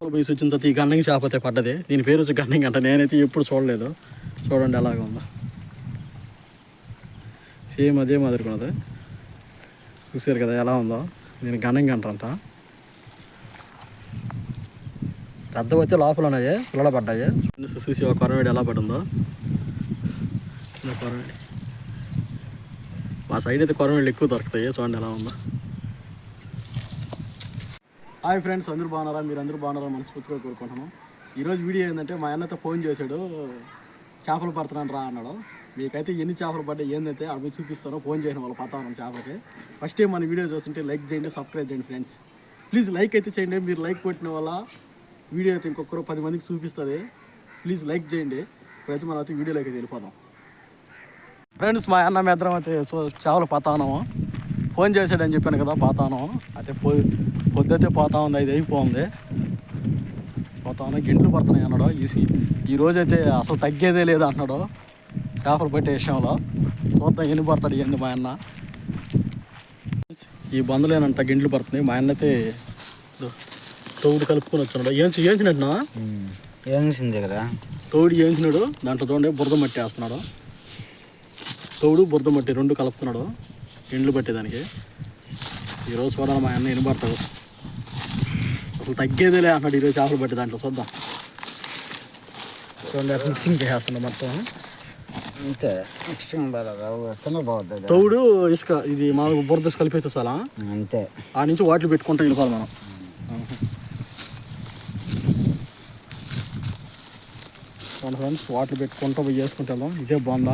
పోయి వచ్చిన తర్వాత ఈ గండంగి చేపతే అయితే పడ్డది. దీని పేరు వచ్చి గండంగి అంట. నేనైతే ఎప్పుడు చూడలేదు. చూడండి ఎలాగ ఉందా. సేమ్ అదే మాదిరిగా ఉన్నది. చూసారు కదా ఎలా ఉందో. దీని గండంగి అంటారంట. పెద్ద వచ్చే లోపల ఉన్నాయి. పిల్లలు పడ్డాయి చూసి ఒక కొరవేడి ఎలా పడిందో. కొరవేడి. మా సైడ్ అయితే కొరవేళ్ళు ఎక్కువ దొరుకుతాయి. చూడండి ఎలా ఉందో. హాయ్ ఫ్రెండ్స్ అందరూ బాగున్నారా? మీరు అందరూ బాగున్నారా? మనస్ఫూర్తిగా కోరుకుంటున్నాం. ఈరోజు వీడియో ఏంటంటే మా అన్నతో ఫోన్ చేశాడు చేపలు పడుతున్నాను రా అన్నాడు. మీకైతే ఎన్ని చేపలు పడ్డాయి ఏందైతే అవి చూపిస్తారో ఫోన్ చేసిన వాళ్ళు పతానం చేపలకి ఫస్ట్ టైం మన వీడియో చూస్తుంటే లైక్ చేయండి సబ్స్క్రైబ్ చేయండి ఫ్రెండ్స్. ప్లీజ్ లైక్ అయితే చేయండి మీరు లైక్ కొట్టిన వల్ల వీడియో అయితే ఇంకొకరు పది మందికి చూపిస్తుంది. ప్లీజ్ లైక్ చేయండి. ఇప్పుడైతే మనం అయితే వీడియోలోకి వెళ్ళిపోదాం. ఫ్రెండ్స్ మా అన్న మిత్రం అయితే సో చేపలు పతానము. ఫోన్ చేశాడని చెప్పాను కదా పోతాను. అయితే పొ పొద్దుతే పోతా ఉంది అది అయిపోతుంది పోతాను గింట్లు పడుతున్నాయి అన్నాడు. ఈ సీ- ఈ రోజు అయితే అసలు తగ్గేదే లేదు అన్నాడు. చేపలు పట్టే విషయంలో. చూద్దాం ఎన్ని పడతాడు ఏంది మా అన్న. ఈ బందులేనంట గింట్లు పడుతున్నాయి. మా అన్న అయితే ఇదో తౌడు కలుపుకొని వచ్చాడు. ఏంచి ఏంచినట్టునా ఏంసింది కదా? తౌడు ఏంచినాడు దాంట్లో చూడండి బురద మట్టి వేస్తున్నాడు. తౌడు బురద మట్టి రెండు కలుపుతున్నాడు. ఎండ్లు పట్టేదానికి. ఈరోజు చూడాలి మా అన్న వినబడతాడు. అసలు తగ్గేదేలే అంటున్నాడు ఈరోజు చేపలు పట్టే దాంట్లో. చూద్దాం. చూడండి మిక్సింగ్ చేస్తున్నాడు మొత్తం. అంతే ఇష్టం బాగా వస్తేనే బాగుంటుంది తౌడు ఇసుక ఇది మామూలుగా బురద ఇసుక కలిపేస్తే చాలా? అంతే. ఆ నుంచి వాటిలో పెట్టుకుంటూ వెళ్ళిపోవాలి మనం. ఫ్రెండ్స్ వాటిలో పెట్టుకుంటూ పోయి చేసుకుంటూ ఇదే బొంద.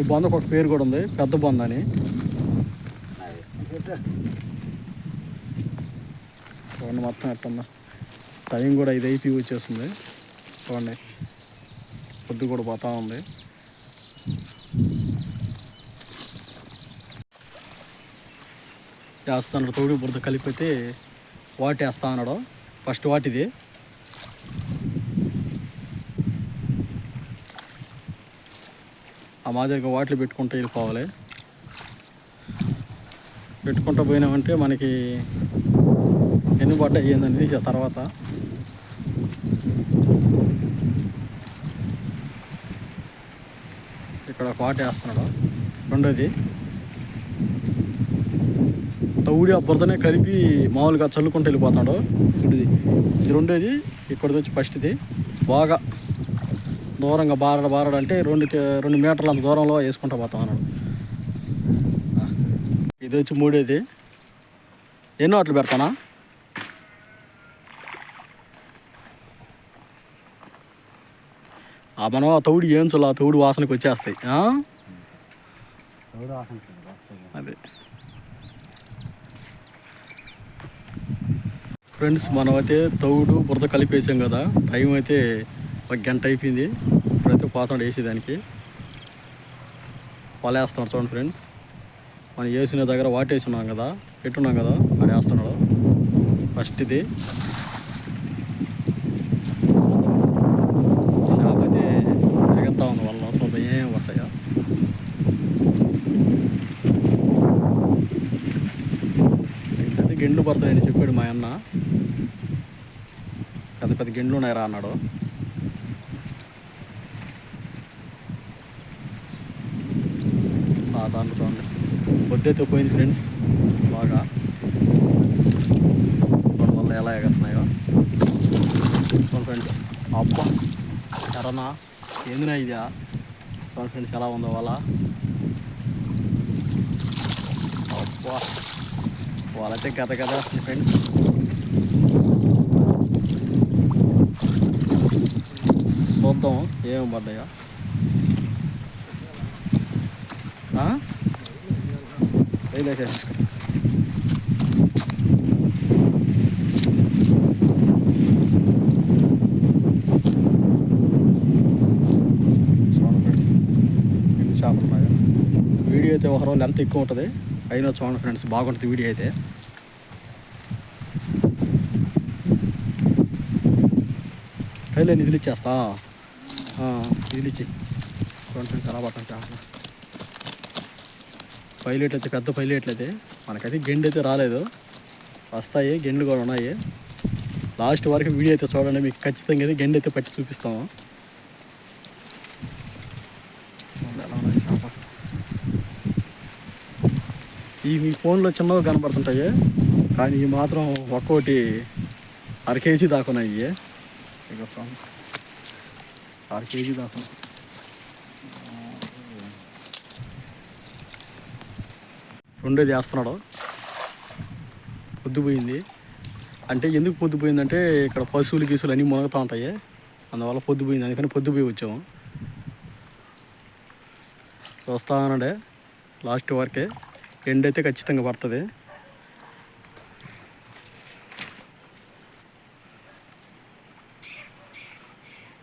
ఈ బొందకు ఒక పేరు కూడా ఉంది పెద్ద బొంద అని. చూడండి మొత్తం ఎట్టుందా టైం కూడా ఇది అయిపోయి వచ్చేస్తుంది. చూడండి. పొద్దు కూడా పోతా ఉంది. వేస్తున్నాడు తోడు బురద కలిపితే వాటి వేస్తా అన్నాడు. ఫస్ట్ వాటిది. ఆ మాదిరిగా వాటిలు పెట్టుకుంటూ వెళ్ళిపోవాలి. పెట్టుకుంటూ పోయినామంటే మనకి ఎన్ని బట్ట అయ్యిందనేది తర్వాత. ఇక్కడ ఒక వాటి వేస్తున్నాడు. రెండోది. తౌడి ఆ బురదనే కలిపి మామూలుగా చల్లుకుంటూ వెళ్ళిపోతాడు ఇది ఇది రెండోది. ఇక్కడిది వచ్చి ఫస్ట్ది. బాగా దూరంగా బారడు బారడు అంటే రెండు రెండు మీటర్ల అంత దూరంలో వేసుకుంటూ పోతాం అన్నాడు. ఇది వచ్చి మూడేది. ఎన్నో అట్లు పెడతానా? ఆ మనం ఆ తౌడు ఏంచులు ఆ తౌడు వాసనకి వచ్చేస్తాయి అదే. ఫ్రెండ్స్ మనం అయితే తౌడు బురద కలిపేసాం కదా టైం అయితే ఒక గంట అయిపోయింది. ఇప్పుడైతే పోతాడు వేసేదానికి వలేస్తున్నాడు చూడండి ఫ్రెండ్స్. మనం వేసిన దగ్గర వాటేసి ఉన్నాం కదా పెట్టున్నాం కదా అది వేస్తున్నాడు. ఫస్ట్ ఇది. షాప్ అయితే ఎగతా ఉంది వల్ల చూద్దాం ఏం పడతాయో. అయితే గిండ్లు పడతాయని చెప్పాడు మా అన్న. పెద్ద పెద్ద గిండ్లు ఉన్నాయిరా అన్నాడు. ఆ దాంట్లో పొద్దు పొద్దుతో పోయింది ఫ్రెండ్స్. బాగా. చూడండి వల్ల ఎలా ఎగుతున్నాయో. చూడండి ఫ్రెండ్స్. అప్ప ఎరనా ఏందినా ఇదా? చూడండి ఫ్రెండ్స్ ఎలా ఉందో వాళ్ళ అబ్బా! వాళ్ళైతే కథ కథ ఫ్రెండ్స్. చూద్దాం ఏమేమి పడ్డాయో ఆ? వేయలేక ఫ్రెండ్స్ ఇది చేపలు ఉన్నాయి వీడియో అయితే ఒక రోజు లెంత్ ఎక్కువ ఉంటుంది. అయినా చూడండి ఫ్రెండ్స్ బాగుంటుంది వీడియో అయితే. కైలే నిధులు ఇచ్చేస్తా నిధులు ఇచ్చి చూడండి ఫ్రెండ్స్ ఎలా పట్టండి పైలెట్లు అయితే పెద్ద పైలెట్లు అయితే. మనకైతే గెండు అయితే రాలేదు. వస్తాయి గెండ్లు కూడా ఉన్నాయి. లాస్ట్ వరకు వీడియో అయితే చూడండి మీకు ఖచ్చితంగా అయితే గెండు అయితే పట్టి చూపిస్తాము. ఎలా ఉన్నాయి ఈ మీ ఫోన్లో చిన్నగా కనపడుతుంటాయి కానీ ఈ మాత్రం ఒక్కోటి అర కేజీ దాకా ఉన్నాయి. అర కేజీ దాకా రెండో చేస్తున్నాడు. పొద్దుపోయింది. అంటే ఎందుకు పొద్దుపోయిందంటే ఇక్కడ పశువులు గీసులు అన్నీ మునగుతూ ఉంటాయి. అందువల్ల పొద్దుపోయింది. అందుకని పొద్దుపోయి వచ్చాము. చూస్తా లాస్ట్ వరకే. ఎండ్ అయితే ఖచ్చితంగా పడుతుంది.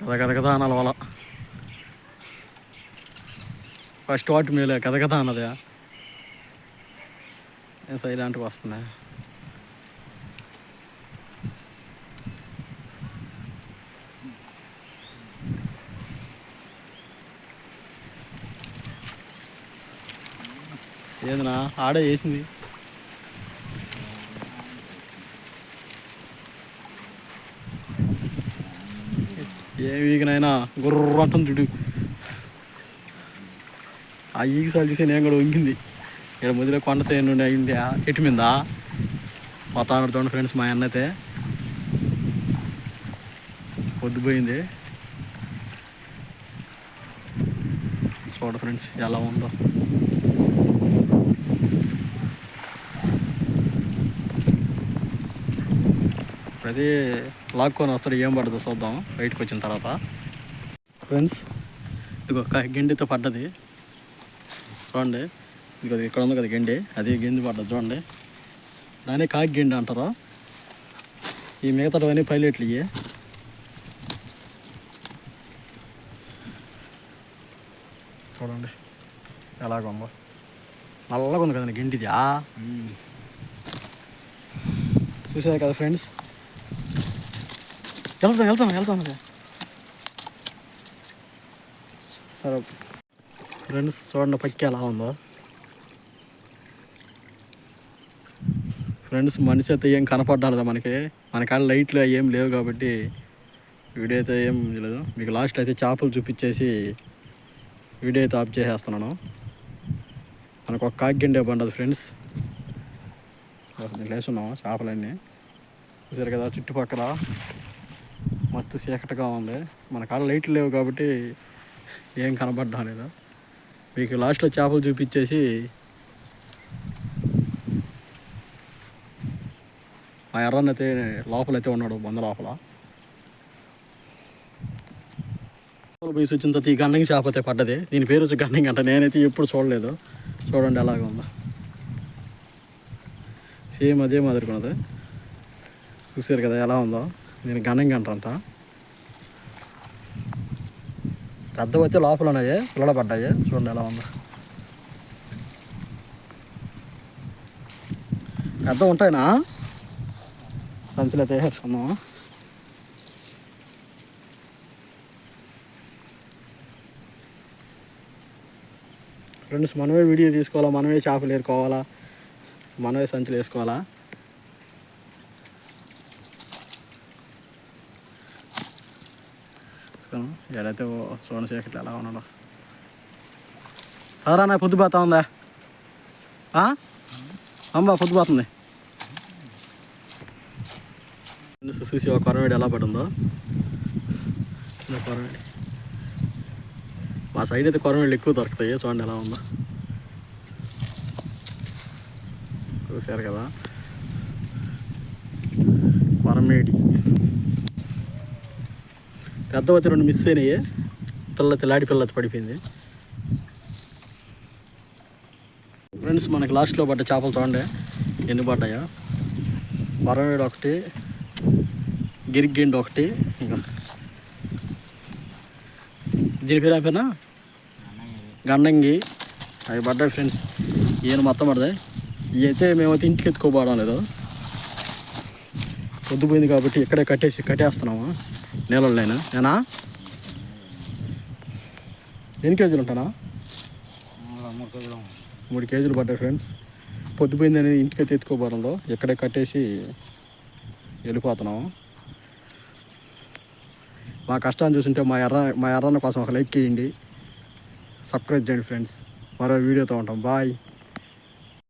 కథ కథ కథ అనాలి వాళ్ళ. ఫస్ట్ వాటి మేలే కథ కథ అన్నది. నేను సైలెంట్గా వస్తుంది ఏదన్నా ఆడే చేసింది. ఏ వీగనైనా గుర్రంటుంది చూడు ఆ ఈగ చూసి నేను కూడా వంగింది. ఇక్కడ ముదిలో కొండతో నుండి అయింది చెట్టు మీద. పోతాను చూడండి ఫ్రెండ్స్ మా అన్న అయితే పొద్దుపోయింది చూడ ఫ్రెండ్స్ ఎలా ఉందో. ప్రతి లాక్కొని వస్తాడు ఏం పడుతుందో చూద్దాం. బయటకు వచ్చిన తర్వాత. ఫ్రెండ్స్ ఇది ఒక గెండితో పడ్డది. చూడండి. ఇది ఇక్కడ ఉంది కదా గెండి అది గెండి పడ్డది చూడండి. దాన్ని కాకి గెండి అంటారు. ఈ మిగతావన్నీ పైలట్లు ఇవి చూడండి ఎలాగుందో నల్లగా ఉంది కదండి గెండిది చూసారు కదా ఫ్రెండ్స్? వెళ్తాం వెళ్తాం వెళ్తాం. సరే. ఫ్రెండ్స్ చూడండి పక్కి ఎలా ఉందో. ఫ్రెండ్స్ మనిషి అయితే ఏం కనపడ్డాలి మనకి. మన కాడ లైట్లు ఏం లేవు కాబట్టి వీడియో అయితే ఏం లేదు. మీకు లాస్ట్ అయితే చేపలు చూపించేసి వీడియో అయితే ఆఫ్ చేసేస్తున్నాను. మనకు ఒక కాగ్గిండే పండదు ఫ్రెండ్స్ లేచున్నాం చేపలన్నీ. చూసారు కదా చుట్టుపక్కల మస్తు చీకటిగా ఉంది. మన కాడ లైట్లు లేవు కాబట్టి ఏం కనబడ్డా లేదు. మీకు లాస్ట్లో చేపలు చూపించేసి ఆ ఎర్రన్న అయితే లోపలైతే ఉన్నాడు బంద లోపల. బీస్ వచ్చిన తర్వాత ఈ గండంగి చేప అయితే పడ్డది. దీని పేరు వచ్చి గండంగి అంట. నేనైతే ఎప్పుడు చూడలేదు. చూడండి ఎలాగ ఉందో. సేమ్ అదే మాదిరికున్నది. చూసారు కదా ఎలా ఉందో. దీని గండంగి అంటారంట. పెద్దవి అయితే లోపల ఉన్నాయి పిల్లలు పడ్డాయి. చూడండి ఎలా ఉందో. పెద్ద ఉంటాయినా? సంచులు అయితే ఫ్రెండ్స్ మనమే వీడియో తీసుకోవాలా? మనమే చేపలు ఏరుకోవాలా? మనమే సంచులు వేసుకోవాలా? ఎడైతే చూడండి చీకట్లు ఎలా ఉన్నాడు అదరా నా పొద్దు పోతా ఉందా? ఆ? అమ్మ పొద్దు పోతుంది చూసి ఒక కొరవేడి ఎలా పడుందో. చిన్న కొరవేడి మా సైడ్ అయితే కొరవేళ్ళు ఎక్కువ దొరుకుతాయి. చూడండి ఎలా ఉందో. చూసారు కదా. కొరమేడి పెద్దవతి రెండు మిస్ అయినాయి. పిల్ల తెల్లాడి పిల్లతి పడిపోయింది. ఫ్రెండ్స్ మనకి లాస్ట్లో పడ్డ చేపలు చూడండి. ఎన్ని పడ్డాయో. కొరమేడు ఒకటి గిరిగిండి ఒకటి ఇంకా దీని పేరు పేరునా? గండంగి. అవి పడ్డాయి ఫ్రెండ్స్. ఈయన మొత్తం పడతాయి ఇవి అయితే మేమైతే ఇంటికి ఎత్తుకోపోవడం లేదు. పొద్దుపోయింది కాబట్టి ఇక్కడే కట్టేసి కట్టేస్తున్నాము. నీళ్ళైనా ఏనా ఎన్ని కేజీలు ఉంటానా? మూడు కేజీలు పడ్డాయి ఫ్రెండ్స్. పొద్దుపోయింది అనేది ఇంటికి ఎత్తుకోబడంలో ఇక్కడే కట్టేసి వెళ్ళిపోతున్నాము మా కష్టాన్ని చూసింటే మా ఎర్ర మా ఎర్రన్న కోసం ఒక లైక్ చేయండి. సబ్స్క్రైబ్ చేయండి ఫ్రెండ్స్ మరో వీడియోతో ఉంటాం. బాయ్